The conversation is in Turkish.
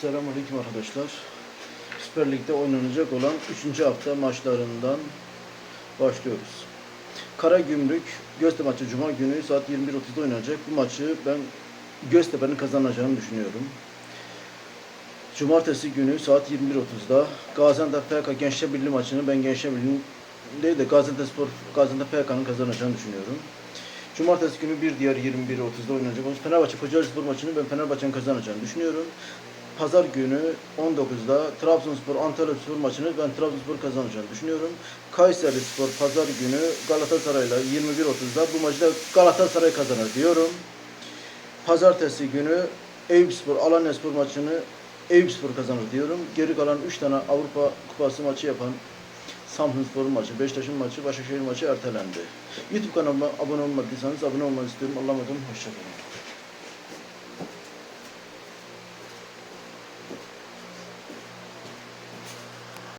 Selamünaleyküm arkadaşlar. Süper Lig'de oynanacak olan 3. hafta maçlarından başlıyoruz. Karagümrük Göztepe maçı Cuma günü saat 21.30'da oynanacak. Bu maçı ben Göztepe'nin kazanacağını düşünüyorum. Cumartesi günü saat 21.30'da Gaziantep PK Gençler Birliği maçını ben Gençler Birliği'nin değil de Gaziantep Spor Gaziantep PK'nın kazanacağını düşünüyorum. Cumartesi günü bir diğer 21.30'da oynanacak. olan Fenerbahçe Kocaeli Spor maçını ben Fenerbahçe'nin kazanacağını düşünüyorum. Pazar günü 19'da Trabzonspor Antalya Spor maçını ben Trabzonspor kazanacağını düşünüyorum. Kayseri Spor pazar günü Galatasaray'la 21.30'da bu maçı da Galatasaray kazanır diyorum. Pazartesi günü Eyüpspor Alanya Spor maçını Eyüpspor kazanır diyorum. Geri kalan 3 tane Avrupa Kupası maçı yapan Samsunspor'un maçı, Beşiktaş'ın maçı, Başakşehir maçı ertelendi. YouTube kanalıma abone olmadıysanız abone olmanızı istiyorum. Allah'a emanet olun. Hoşçakalın.